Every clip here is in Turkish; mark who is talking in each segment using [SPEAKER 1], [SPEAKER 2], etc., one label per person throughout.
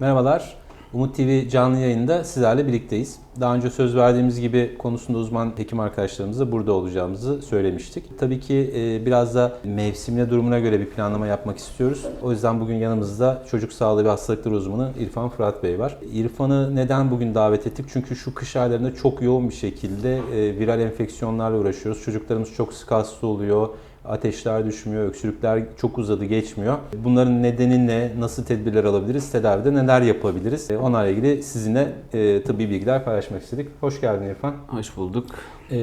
[SPEAKER 1] Merhabalar. Umut TV canlı yayında sizlerle birlikteyiz. Daha önce söz verdiğimiz gibi konusunda uzman hekim arkadaşlarımızla burada olacağımızı söylemiştik. Tabii ki e, biraz da mevsimine durumuna göre bir planlama yapmak istiyoruz. O yüzden bugün yanımızda çocuk sağlığı ve hastalıkları uzmanı İrfan Fırat Bey var. İrfan'ı neden bugün davet ettik? Çünkü şu kış aylarında çok yoğun bir şekilde e, viral enfeksiyonlarla uğraşıyoruz. Çocuklarımız çok sık hasta oluyor. Ateşler düşmüyor, öksürükler çok uzadı geçmiyor. Bunların nedeni ne, nasıl tedbirler alabiliriz, tedavide neler yapabiliriz? E, Onlarla ilgili sizinle e, tıbbi bilgiler paylaşmak istedik. Hoş geldin İrfan.
[SPEAKER 2] Hoş bulduk.
[SPEAKER 1] E,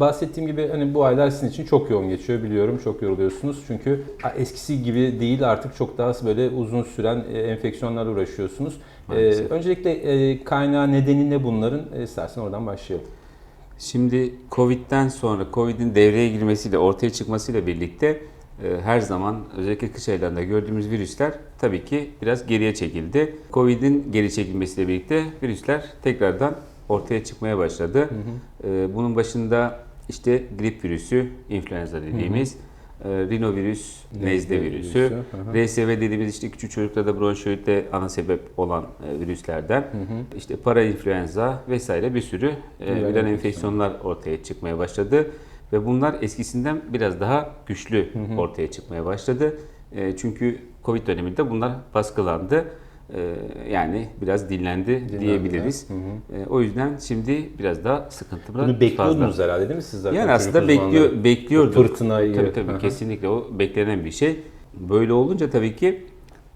[SPEAKER 1] bahsettiğim gibi hani bu aylar sizin için çok yoğun geçiyor biliyorum. Çok yoruluyorsunuz. Çünkü eskisi gibi değil artık çok daha böyle uzun süren e, enfeksiyonlarla uğraşıyorsunuz. E,
[SPEAKER 2] Maalesef.
[SPEAKER 1] öncelikle e, kaynağı nedeni ne bunların? E, istersen oradan başlayalım.
[SPEAKER 2] Şimdi Covid'den sonra, Covid'in devreye girmesiyle, ortaya çıkmasıyla birlikte e, her zaman özellikle kış aylarında gördüğümüz virüsler tabii ki biraz geriye çekildi. Covid'in geri çekilmesiyle birlikte virüsler tekrardan ortaya çıkmaya başladı. E, bunun başında işte grip virüsü, influenza dediğimiz, e, rinovirüs, nezle virüsü,
[SPEAKER 1] virüsü, hı hı.
[SPEAKER 2] RSV dediğimiz işte küçük çocuklarda bronşiyotte ana sebep olan e, virüslerden, işte parainfluenza vesaire bir sürü e,
[SPEAKER 1] Viral
[SPEAKER 2] viral
[SPEAKER 1] enfeksiyon.
[SPEAKER 2] enfeksiyonlar ortaya çıkmaya başladı ve bunlar eskisinden biraz daha güçlü ortaya çıkmaya başladı. E, çünkü Covid döneminde bunlar baskılandı. E, yani biraz dinlendi,
[SPEAKER 1] Dinlendiler.
[SPEAKER 2] diyebiliriz.
[SPEAKER 1] Hı hı.
[SPEAKER 2] E, o yüzden şimdi biraz daha sıkıntılı
[SPEAKER 1] Bunu bekliyordunuz herhalde değil mi siz zaten?
[SPEAKER 2] yani aslında bekliyor, bekliyorduk.
[SPEAKER 1] Fırtınayı.
[SPEAKER 2] Tabii tabii
[SPEAKER 1] Hı hı.
[SPEAKER 2] kesinlikle o beklenen bir şey. Böyle olunca tabii ki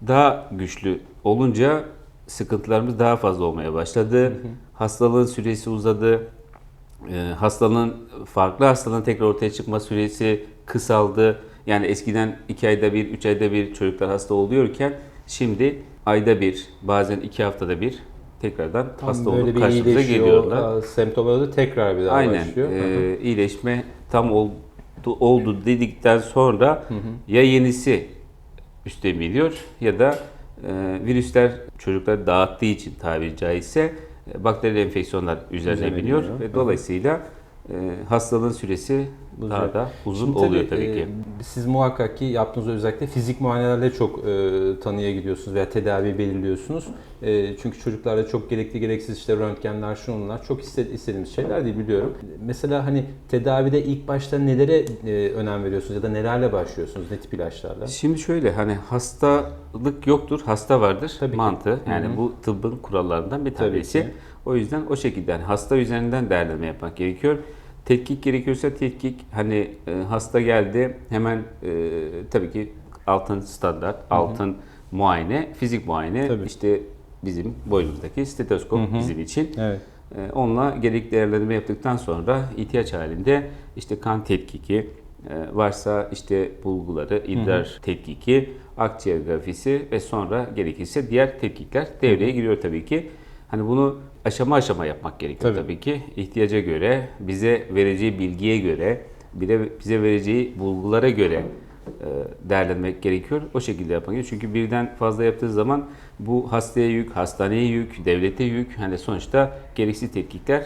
[SPEAKER 2] daha güçlü olunca sıkıntılarımız daha fazla olmaya başladı. Hastalığın süresi uzadı. Ee, hastalığın farklı hastalığın tekrar ortaya çıkma süresi kısaldı. Yani eskiden 2 ayda bir, 3 ayda bir çocuklar hasta oluyorken şimdi ayda bir, bazen 2 haftada bir tekrardan
[SPEAKER 1] Tam
[SPEAKER 2] hasta olup karşımıza geliyorlar.
[SPEAKER 1] Semptomları da tekrar bir daha
[SPEAKER 2] Aynen.
[SPEAKER 1] başlıyor. Hı hı.
[SPEAKER 2] Ee, iyileşme tam oldu, oldu dedikten sonra ya yenisi üste biniyor ya da e, virüsler çocukları dağıttığı için tabiri caizse e, bakteriyel enfeksiyonlar üzerine, biniyor ve
[SPEAKER 1] Hı hı.
[SPEAKER 2] dolayısıyla hastalığın süresi daha da uzun
[SPEAKER 1] Şimdi
[SPEAKER 2] oluyor tabii
[SPEAKER 1] e,
[SPEAKER 2] ki.
[SPEAKER 1] Siz muhakkak ki yaptığınız özellikle fizik muayenelerle çok e, tanıya gidiyorsunuz veya tedavi belirliyorsunuz. E, çünkü çocuklarda çok gerekli gereksiz işte röntgenler, şunlar çok iste- istediğimiz şeyler değil biliyorum. Mesela hani tedavide ilk başta nelere e, önem veriyorsunuz ya da nelerle başlıyorsunuz? Ne tip ilaçlarla?
[SPEAKER 2] Şimdi şöyle hani hastalık yoktur, hasta vardır
[SPEAKER 1] Tabii ki.
[SPEAKER 2] mantığı. Yani
[SPEAKER 1] Hı hı.
[SPEAKER 2] bu tıbbın kurallarından bir
[SPEAKER 1] Tabii
[SPEAKER 2] tanesi.
[SPEAKER 1] ki.
[SPEAKER 2] O yüzden o şekilde yani hasta üzerinden değerlendirme yapmak gerekiyor. Tetkik gerekiyorsa tetkik hani e, hasta geldi hemen e, tabii ki altın standart, altın muayene, fizik muayene
[SPEAKER 1] Tabii.
[SPEAKER 2] işte bizim boynumuzdaki stetoskop
[SPEAKER 1] Hı hı.
[SPEAKER 2] bizim için.
[SPEAKER 1] Evet.
[SPEAKER 2] Ee, Onunla gerekli değerlendirme yaptıktan sonra ihtiyaç halinde işte kan tetkiki, e, varsa işte bulguları, idrar tetkiki, akciğer grafisi ve sonra gerekirse diğer tetkikler devreye giriyor tabii ki. Hani bunu aşama aşama yapmak gerekiyor
[SPEAKER 1] Tabii.
[SPEAKER 2] tabii, ki. İhtiyaca göre, bize vereceği bilgiye göre, bize vereceği bulgulara göre e, değerlendirmek gerekiyor. O şekilde yapmak gerekiyor. Çünkü birden fazla yaptığı zaman bu hastaya yük, hastaneye yük, devlete yük. Hani sonuçta gereksiz tetkikler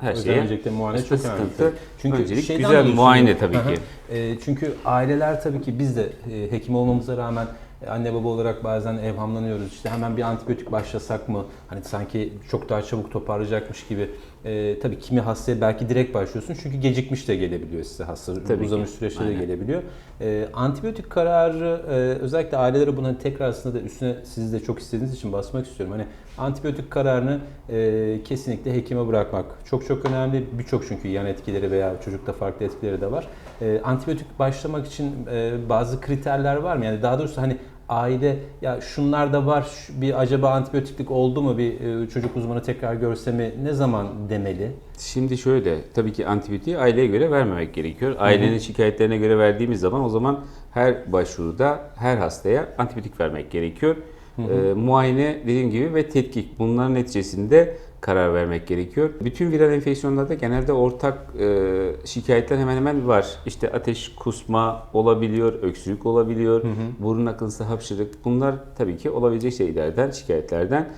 [SPEAKER 2] her şeye
[SPEAKER 1] öncelikle muayene çok önemli. tabii. Çünkü
[SPEAKER 2] Öncelik güzel
[SPEAKER 1] dolayı
[SPEAKER 2] muayene tabii ki.
[SPEAKER 1] E, çünkü aileler tabii ki biz de e, hekim olmamıza rağmen anne baba olarak bazen evhamlanıyoruz. İşte hemen bir antibiyotik başlasak mı? Hani sanki çok daha çabuk toparlayacakmış gibi. E, tabii kimi hastaya belki direkt başlıyorsun. Çünkü gecikmiş de gelebiliyor size hasta.
[SPEAKER 2] Tabii
[SPEAKER 1] uzamış
[SPEAKER 2] ki.
[SPEAKER 1] süreçte de gelebiliyor. E, antibiyotik kararı e, özellikle ailelere buna tekrar aslında da üstüne siz de çok istediğiniz için basmak istiyorum. Hani antibiyotik kararını e, kesinlikle hekime bırakmak çok çok önemli. Birçok çünkü yan etkileri veya çocukta farklı etkileri de var. E, antibiyotik başlamak için e, bazı kriterler var mı? Yani daha doğrusu hani aile ya şunlar da var şu- bir acaba antibiyotiklik oldu mu bir e, çocuk uzmanı tekrar görse mi ne zaman demeli?
[SPEAKER 2] Şimdi şöyle, tabii ki antibiyotiği aileye göre vermemek gerekiyor. Ailenin şikayetlerine göre verdiğimiz zaman o zaman her başvuruda her hastaya antibiyotik vermek gerekiyor. Ee, muayene dediğim gibi ve tetkik bunların neticesinde karar vermek gerekiyor. Bütün viral enfeksiyonlarda genelde ortak e, şikayetler hemen hemen var. İşte ateş, kusma olabiliyor, öksürük olabiliyor, burun akıntısı, hapşırık. Bunlar tabii ki olabilecek şeylerden, şikayetlerden.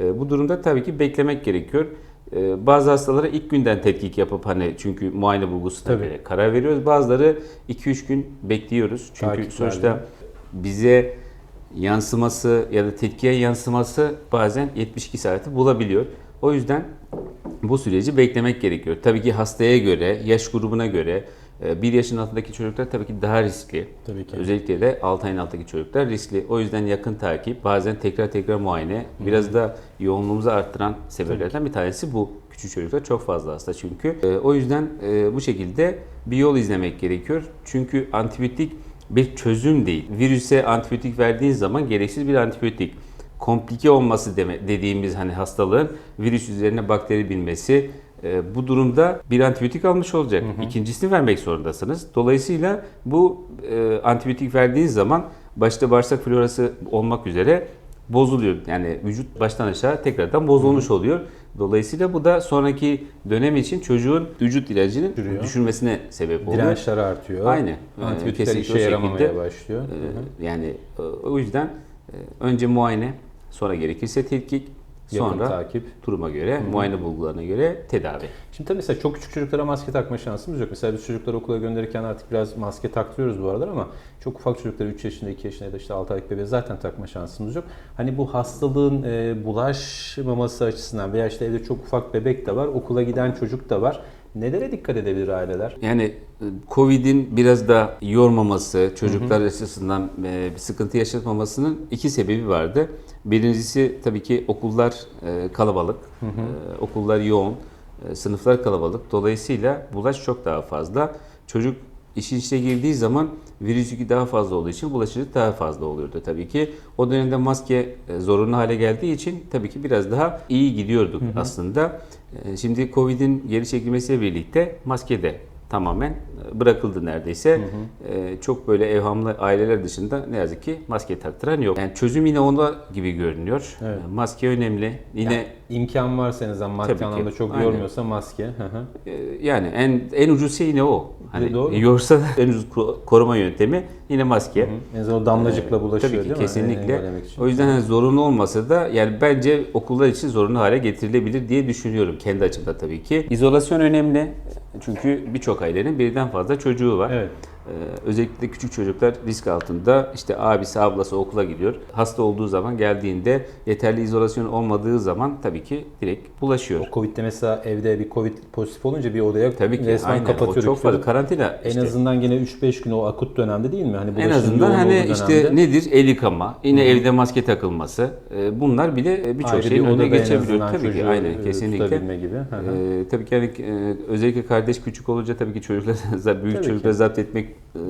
[SPEAKER 2] E, bu durumda tabii ki beklemek gerekiyor. E, bazı hastalara ilk günden tetkik yapıp hani çünkü muayene bulgusuna
[SPEAKER 1] Tabii.
[SPEAKER 2] göre karar veriyoruz. Bazıları 2-3 gün bekliyoruz. Çünkü
[SPEAKER 1] Takip
[SPEAKER 2] sonuçta bize yansıması ya da tetkiye yansıması bazen 72 saati bulabiliyor. O yüzden bu süreci beklemek gerekiyor. Tabii ki hastaya göre, yaş grubuna göre 1 yaşın altındaki çocuklar tabii ki daha riskli.
[SPEAKER 1] Tabii ki.
[SPEAKER 2] Özellikle de 6 ayın altındaki çocuklar riskli. O yüzden yakın takip, bazen tekrar tekrar muayene, biraz da yoğunluğumuzu arttıran sebeplerden bir tanesi bu. Küçük çocuklar çok fazla hasta çünkü. Ee, O yüzden e, bu şekilde bir yol izlemek gerekiyor. Çünkü antibiyotik bir çözüm değil. Virüse antibiyotik verdiğin zaman gereksiz bir antibiyotik. Komplike olması deme, dediğimiz hani hastalığın virüs üzerine bakteri binmesi, e, bu durumda bir antibiyotik almış olacak. İkincisini vermek zorundasınız. Dolayısıyla bu e, antibiyotik verdiğiniz zaman başta bağırsak florası olmak üzere bozuluyor. Yani vücut baştan aşağı tekrardan bozulmuş oluyor. Dolayısıyla bu da sonraki dönem için çocuğun vücut ilacının
[SPEAKER 1] Düşürüyor.
[SPEAKER 2] düşürmesine sebep oluyor.
[SPEAKER 1] Dirençler artıyor.
[SPEAKER 2] Aynı.
[SPEAKER 1] Antibiyotikler işe yaramamaya başlıyor.
[SPEAKER 2] Ee, Yani e, o yüzden önce muayene, sonra gerekirse tetkik,
[SPEAKER 1] Yakın
[SPEAKER 2] sonra
[SPEAKER 1] takip.
[SPEAKER 2] duruma göre, muayene bulgularına göre tedavi.
[SPEAKER 1] Şimdi tabii mesela çok küçük çocuklara maske takma şansımız yok. Mesela biz çocukları okula gönderirken artık biraz maske taktırıyoruz bu aralar ama çok ufak çocuklara 3 yaşında, 2 yaşında ya da işte 6 aylık bebeğe zaten takma şansımız yok. Hani bu hastalığın e, bulaşmaması açısından veya işte evde çok ufak bebek de var, okula giden çocuk da var. Nelere dikkat edebilir aileler?
[SPEAKER 2] Yani e, Covid'in biraz da yormaması, çocuklar açısından e, bir sıkıntı yaşatmamasının iki sebebi vardı. Birincisi tabii ki okullar e, kalabalık, e, okullar yoğun, sınıflar kalabalık. Dolayısıyla bulaş çok daha fazla. Çocuk işin içine girdiği zaman virüs yükü daha fazla olduğu için bulaşıcılık daha fazla oluyordu tabii ki. O dönemde maske e, zorunlu hale geldiği için tabii ki biraz daha iyi gidiyorduk aslında. E, Şimdi Covid'in geri çekilmesiyle birlikte maske de tamamen e, bırakıldı neredeyse. E, Çok böyle evhamlı aileler dışında ne yazık ki maske taktıran yok. Yani çözüm yine onda gibi görünüyor.
[SPEAKER 1] Evet.
[SPEAKER 2] E, Maske önemli. Yine
[SPEAKER 1] Yani imkan varsa en azından maddi
[SPEAKER 2] Tabii ki.
[SPEAKER 1] anlamda çok
[SPEAKER 2] Aynen.
[SPEAKER 1] yormuyorsa maske. Hı hı.
[SPEAKER 2] e, yani en en ucuz şey yine o. Hani
[SPEAKER 1] Doğru.
[SPEAKER 2] yorsa da en ucuz ko- koruma yöntemi yine maske.
[SPEAKER 1] En azından o damlacıkla bulaşıyor
[SPEAKER 2] Tabii ki
[SPEAKER 1] değil mi?
[SPEAKER 2] kesinlikle.
[SPEAKER 1] İçin.
[SPEAKER 2] O yüzden hani zorunlu olmasa da yani bence okullar için zorunlu hale getirilebilir diye düşünüyorum kendi açımda tabii ki. İzolasyon önemli. Çünkü birçok ailenin birden fazla çocuğu var.
[SPEAKER 1] Evet.
[SPEAKER 2] Ee, özellikle küçük çocuklar risk altında işte abisi ablası okula gidiyor. Hasta olduğu zaman geldiğinde yeterli izolasyon olmadığı zaman tabii ki direkt bulaşıyor.
[SPEAKER 1] O Covid'de mesela evde bir Covid pozitif olunca bir odaya
[SPEAKER 2] Tabii ki
[SPEAKER 1] resmen
[SPEAKER 2] aynen o
[SPEAKER 1] kapatıyorduk.
[SPEAKER 2] çok fazla karantina
[SPEAKER 1] En
[SPEAKER 2] işte.
[SPEAKER 1] azından gene 3-5 gün o akut dönemde değil mi? Hani
[SPEAKER 2] En azından hani işte nedir el yıkama, yine evde maske takılması e, bunlar bile e, birçok şeyin
[SPEAKER 1] bir
[SPEAKER 2] önüne
[SPEAKER 1] en
[SPEAKER 2] geçebiliyor. Tabii ki aynen
[SPEAKER 1] e,
[SPEAKER 2] kesinlikle.
[SPEAKER 1] gibi. Hı hı.
[SPEAKER 2] Ee, tabii ki yani e, özellikle kardeş küçük olunca tabii ki çocuklar büyük
[SPEAKER 1] Tabii
[SPEAKER 2] çocukları zapt etmek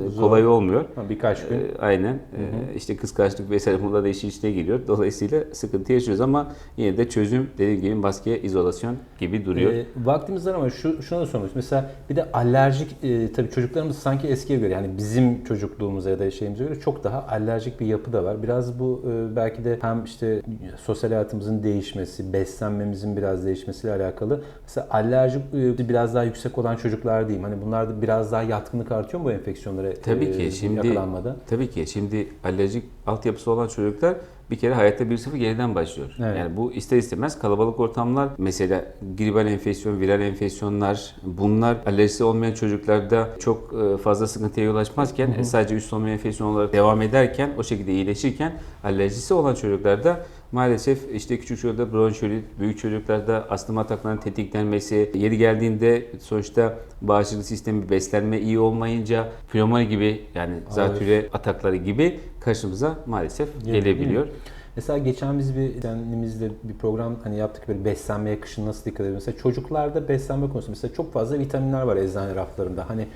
[SPEAKER 1] Zor.
[SPEAKER 2] kolay olmuyor.
[SPEAKER 1] Ha, Birkaç gün.
[SPEAKER 2] Ee, aynen. Ee, işte kıskançlık vesaire bunlar da işin içine giriyor. Dolayısıyla sıkıntı yaşıyoruz ama yine de çözüm dediğim gibi maske, izolasyon gibi duruyor.
[SPEAKER 1] E, vaktimiz var ama şu, şuna da sormak. Mesela bir de alerjik, e, tabii çocuklarımız sanki eskiye göre yani bizim çocukluğumuza ya da şeyimize göre çok daha alerjik bir yapı da var. Biraz bu e, belki de hem işte sosyal hayatımızın değişmesi, beslenmemizin biraz değişmesiyle alakalı. Mesela alerjik e, biraz daha yüksek olan çocuklar diyeyim. Hani bunlarda biraz daha yatkınlık artıyor mu bu enfeksiyonlara
[SPEAKER 2] Tabii
[SPEAKER 1] e,
[SPEAKER 2] ki şimdi
[SPEAKER 1] yakalanmada?
[SPEAKER 2] tabii ki şimdi alerjik altyapısı olan çocuklar bir kere hayatta 1-0 geriden başlıyor.
[SPEAKER 1] Evet.
[SPEAKER 2] Yani bu ister istemez kalabalık ortamlar mesela gribal enfeksiyon, viral enfeksiyonlar bunlar alerjisi olmayan çocuklarda çok e, fazla sıkıntıya yol açmazken e, sadece üst solunum enfeksiyonu olarak devam ederken o şekilde iyileşirken alerjisi olan çocuklarda Maalesef işte küçük çocuklarda bronşiolit, büyük çocuklarda astım ataklarının tetiklenmesi, yeri geldiğinde sonuçta bağışıklık sistemi beslenme iyi olmayınca pnömoni gibi yani zatürre atakları gibi karşımıza maalesef
[SPEAKER 1] Geliyor,
[SPEAKER 2] gelebiliyor.
[SPEAKER 1] Mesela geçen biz bir kendimizle bir program hani yaptık böyle beslenmeye kışın nasıl dikkat edelim. Mesela çocuklarda beslenme konusunda mesela çok fazla vitaminler var eczane raflarında. Hani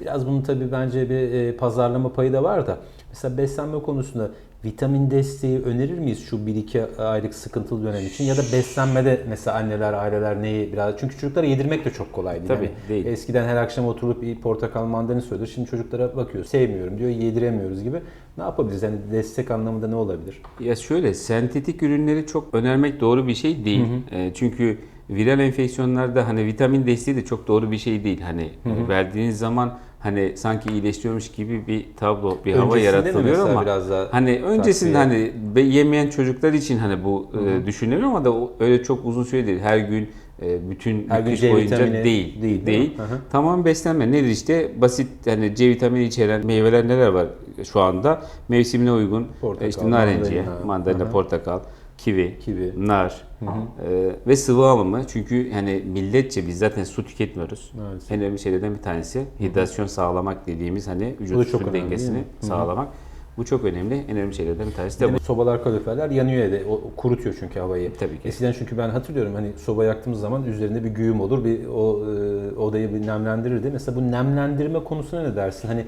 [SPEAKER 1] biraz bunun tabii bence bir e, pazarlama payı da var da. Mesela beslenme konusunda vitamin desteği önerir miyiz şu 1-2 aylık sıkıntılı dönem için? Ya da beslenmede mesela anneler, aileler neyi biraz... Çünkü çocuklara yedirmek de çok kolay değil.
[SPEAKER 2] Tabii,
[SPEAKER 1] Yani
[SPEAKER 2] değil.
[SPEAKER 1] Eskiden her akşam oturup bir portakal mandalina söylüyor. Şimdi çocuklara bakıyor sevmiyorum diyor, yediremiyoruz gibi. Ne yapabiliriz? Yani destek anlamında ne olabilir?
[SPEAKER 2] Ya şöyle sentetik ürünleri çok önermek doğru bir şey değil. E, çünkü viral enfeksiyonlarda hani vitamin desteği de çok doğru bir şey değil. Hani e, verdiğiniz zaman hani sanki iyileştiriyormuş gibi bir tablo, bir hava
[SPEAKER 1] Öncesinde
[SPEAKER 2] yaratılıyor ama
[SPEAKER 1] biraz daha
[SPEAKER 2] hani öncesinde
[SPEAKER 1] takviye?
[SPEAKER 2] hani yemeyen çocuklar için hani bu e, düşünülüyor ama da öyle çok uzun süre değil. Her gün e, bütün
[SPEAKER 1] Her gün C
[SPEAKER 2] boyunca değil.
[SPEAKER 1] değil,
[SPEAKER 2] Değil.
[SPEAKER 1] değil? Hı hı.
[SPEAKER 2] Tamam beslenme nedir işte basit hani C vitamini içeren meyveler neler var? şu anda mevsimine uygun
[SPEAKER 1] Portakal,
[SPEAKER 2] e, işte narenciye,
[SPEAKER 1] mandalina.
[SPEAKER 2] mandalina, portakal, kivi,
[SPEAKER 1] Kivi.
[SPEAKER 2] nar e, ve sıvı alımı. Çünkü hani milletçe biz zaten su tüketmiyoruz.
[SPEAKER 1] Maalesef.
[SPEAKER 2] En önemli şeylerden bir tanesi hidrasyon sağlamak dediğimiz hani
[SPEAKER 1] da
[SPEAKER 2] vücut su
[SPEAKER 1] önemli,
[SPEAKER 2] dengesini?
[SPEAKER 1] Hı hı.
[SPEAKER 2] sağlamak. Bu çok önemli. En önemli şeylerden bir tanesi de bu.
[SPEAKER 1] Sobalar, kaloriferler yanıyor evde. O, kurutuyor çünkü havayı.
[SPEAKER 2] Tabii ki.
[SPEAKER 1] Eskiden çünkü ben hatırlıyorum hani soba yaktığımız zaman üzerinde bir güğüm olur. Bir o e, odayı bir nemlendirirdi. Mesela bu nemlendirme konusuna ne dersin? Hani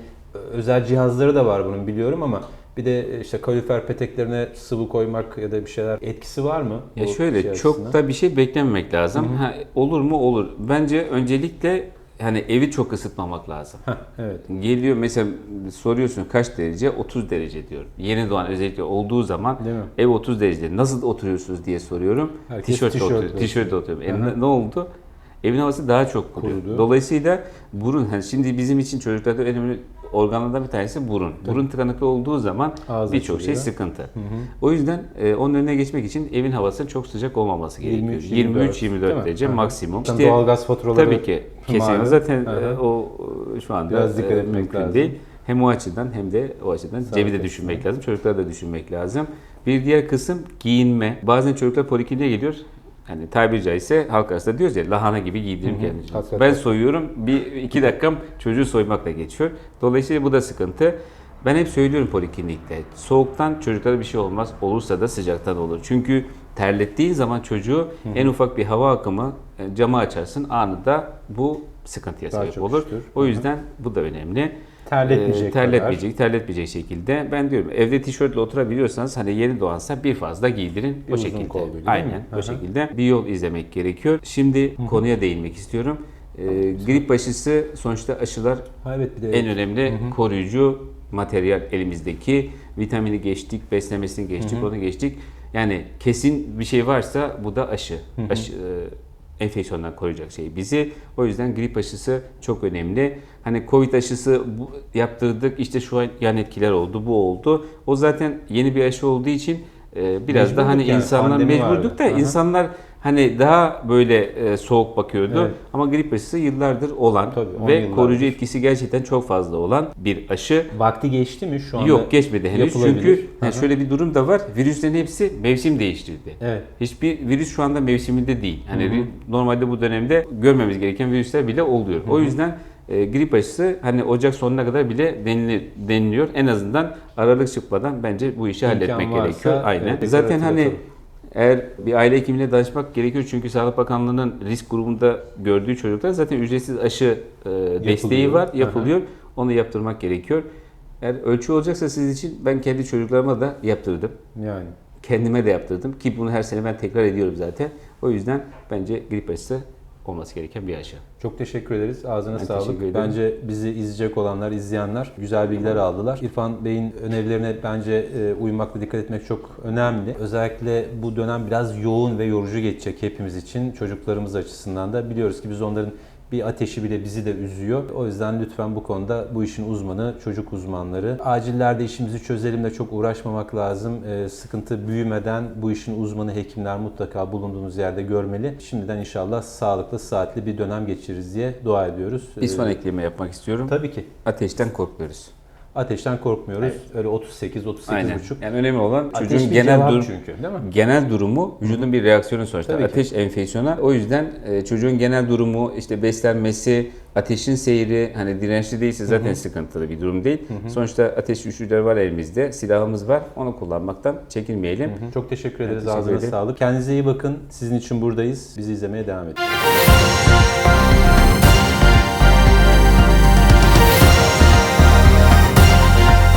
[SPEAKER 1] özel cihazları da var bunun biliyorum ama bir de işte kalorifer peteklerine sıvı koymak ya da bir şeyler etkisi var mı?
[SPEAKER 2] Ya
[SPEAKER 1] bu
[SPEAKER 2] şöyle
[SPEAKER 1] şey
[SPEAKER 2] çok
[SPEAKER 1] açısından?
[SPEAKER 2] da bir şey beklememek lazım. Ha, olur mu? Olur. Bence öncelikle hani evi çok ısıtmamak lazım.
[SPEAKER 1] Heh, evet.
[SPEAKER 2] Geliyor mesela soruyorsun kaç derece? 30 derece diyor. Yeni doğan özellikle olduğu zaman ev 30 derecede. Nasıl oturuyorsunuz diye soruyorum.
[SPEAKER 1] Herkes
[SPEAKER 2] Tişörtle
[SPEAKER 1] tişörtle
[SPEAKER 2] oturuyor. Tişörtle oturuyor. E,
[SPEAKER 1] Hı hı.
[SPEAKER 2] ne oldu? Evin havası daha çok kuruyor.
[SPEAKER 1] Kurudu.
[SPEAKER 2] Dolayısıyla burun, hani şimdi bizim için çocuklarda önemli organlardan bir tanesi burun. Burun tıkanıklı olduğu zaman birçok şey sıkıntı. O yüzden e, onun önüne geçmek için evin havasının çok sıcak olmaması gerekiyor.
[SPEAKER 1] 23-24
[SPEAKER 2] 23-24
[SPEAKER 1] değil mi?
[SPEAKER 2] derece
[SPEAKER 1] Hı hı.
[SPEAKER 2] maksimum.
[SPEAKER 1] Zaten doğalgaz faturaları
[SPEAKER 2] Tabii ki kesin. Zaten
[SPEAKER 1] Hı
[SPEAKER 2] e,
[SPEAKER 1] hı.
[SPEAKER 2] o şu anda
[SPEAKER 1] Biraz dikkat
[SPEAKER 2] e,
[SPEAKER 1] etmek
[SPEAKER 2] mümkün
[SPEAKER 1] lazım.
[SPEAKER 2] değil. Hem o açıdan hem de o açıdan
[SPEAKER 1] Sağlık
[SPEAKER 2] cebi de düşünmek lazım. Çocukları da düşünmek lazım. Bir diğer kısım giyinme. Bazen çocuklar polikliniğe geliyor. Hani tabiri caizse halk arasında diyoruz ya lahana gibi giydirim kendini.
[SPEAKER 1] hakikaten.
[SPEAKER 2] Ben soyuyorum. Bir iki dakikam çocuğu soymakla geçiyor. Dolayısıyla bu da sıkıntı. Ben hep söylüyorum poliklinikte. Soğuktan çocuklara bir şey olmaz. Olursa da sıcaktan olur. Çünkü terlettiğin zaman çocuğu en ufak bir hava akımı e, camı açarsın anında bu sıkıntıya
[SPEAKER 1] Daha
[SPEAKER 2] sebep olur.
[SPEAKER 1] üşütür.
[SPEAKER 2] O yüzden bu da önemli.
[SPEAKER 1] Terletmeyecek
[SPEAKER 2] Ee, terletmeyecek, terletmeyecek şekilde. Ben diyorum evde tişörtle oturabiliyorsanız hani yeni doğansa bir fazla giydirin
[SPEAKER 1] Bir
[SPEAKER 2] o şekilde.
[SPEAKER 1] değil
[SPEAKER 2] Aynen
[SPEAKER 1] mi?
[SPEAKER 2] O şekilde bir yol izlemek gerekiyor. Şimdi konuya değinmek istiyorum. Ee, grip aşısı sonuçta aşılar
[SPEAKER 1] Ha, evet bir de
[SPEAKER 2] en önemli koruyucu materyal elimizdeki. Vitamini geçtik, beslemesini geçtik, onu geçtik. Yani kesin bir şey varsa bu da aşı. aşı e, enfeksiyondan koruyacak şey bizi. O yüzden grip aşısı çok önemli. Hani Covid aşısı yaptırdık işte şu an yan etkiler oldu, bu oldu. O zaten yeni bir aşı olduğu için e, biraz da
[SPEAKER 1] Mecburduk
[SPEAKER 2] hani
[SPEAKER 1] yani,
[SPEAKER 2] insanlar mecburduk
[SPEAKER 1] vardı.
[SPEAKER 2] da
[SPEAKER 1] Aha.
[SPEAKER 2] insanlar hani daha böyle e, soğuk bakıyordu.
[SPEAKER 1] Evet.
[SPEAKER 2] Ama grip aşısı yıllardır olan
[SPEAKER 1] Tabii,
[SPEAKER 2] ve
[SPEAKER 1] yıllardır.
[SPEAKER 2] koruyucu etkisi gerçekten çok fazla olan bir aşı.
[SPEAKER 1] vakti geçti mi şu anda?
[SPEAKER 2] Yok geçmedi henüz çünkü yani şöyle bir durum da var. Virüslerin hepsi mevsim değiştirdi.
[SPEAKER 1] Evet.
[SPEAKER 2] Hiçbir virüs şu anda mevsiminde değil. Hani vi- normalde bu dönemde görmemiz gereken virüsler bile oluyor. O yüzden e, grip aşısı hani Ocak sonuna kadar bile denili- deniliyor. En azından Aralık çıkmadan bence bu işi
[SPEAKER 1] İmkan
[SPEAKER 2] halletmek
[SPEAKER 1] varsa,
[SPEAKER 2] gerekiyor. Aynen.
[SPEAKER 1] evet,
[SPEAKER 2] Zaten hani. Eğer bir aile hekimine danışmak gerekiyor çünkü Sağlık Bakanlığı'nın risk grubunda gördüğü çocuklar zaten ücretsiz aşı e, desteği var,
[SPEAKER 1] Aha.
[SPEAKER 2] yapılıyor. Onu yaptırmak gerekiyor. Eğer ölçü olacaksa siz için ben kendi çocuklarıma da yaptırdım.
[SPEAKER 1] Yani.
[SPEAKER 2] Kendime de yaptırdım ki bunu her sene ben tekrar ediyorum zaten. O yüzden bence grip aşısı olması gereken bir aşı.
[SPEAKER 1] Çok teşekkür ederiz. Ağzına
[SPEAKER 2] Ben
[SPEAKER 1] sağlık. Bence bizi izleyecek olanlar, izleyenler güzel bilgiler aldılar. İrfan Bey'in önerilerine bence e, uymakla dikkat etmek çok önemli. Özellikle bu dönem biraz yoğun ve yorucu geçecek hepimiz için. Çocuklarımız açısından da biliyoruz ki biz onların bir ateşi bile bizi de üzüyor. O yüzden lütfen bu konuda bu işin uzmanı, çocuk uzmanları. Acillerde işimizi çözelim de çok uğraşmamak lazım. Ee, sıkıntı büyümeden bu işin uzmanı hekimler mutlaka bulunduğunuz yerde görmeli. Şimdiden inşallah sağlıklı, saatli bir dönem geçiririz diye dua ediyoruz.
[SPEAKER 2] Bir son
[SPEAKER 1] Ee,
[SPEAKER 2] ekleme yapmak istiyorum.
[SPEAKER 1] Tabii ki.
[SPEAKER 2] Ateşten korkmuyoruz.
[SPEAKER 1] Ateşten korkmuyoruz. Öyle 38, 38
[SPEAKER 2] Aynen.
[SPEAKER 1] buçuk.
[SPEAKER 2] Yani önemli olan
[SPEAKER 1] Ateş
[SPEAKER 2] çocuğun
[SPEAKER 1] bir
[SPEAKER 2] genel durum
[SPEAKER 1] çünkü değil mi?
[SPEAKER 2] genel durumu vücudun bir reaksiyonu sonuçta.
[SPEAKER 1] Tabii ki.
[SPEAKER 2] Ateş enfeksiyona. O yüzden e, çocuğun genel durumu, işte beslenmesi, ateşin seyri hani dirençli değilse zaten sıkıntılı bir durum değil. Sonuçta ateş düşürücüleri var elimizde, silahımız var. Onu kullanmaktan çekinmeyelim.
[SPEAKER 1] Çok teşekkür ederiz. Ağzına
[SPEAKER 2] ederim.
[SPEAKER 1] sağlık. Kendinize iyi bakın. Sizin için buradayız. Bizi izlemeye devam edin.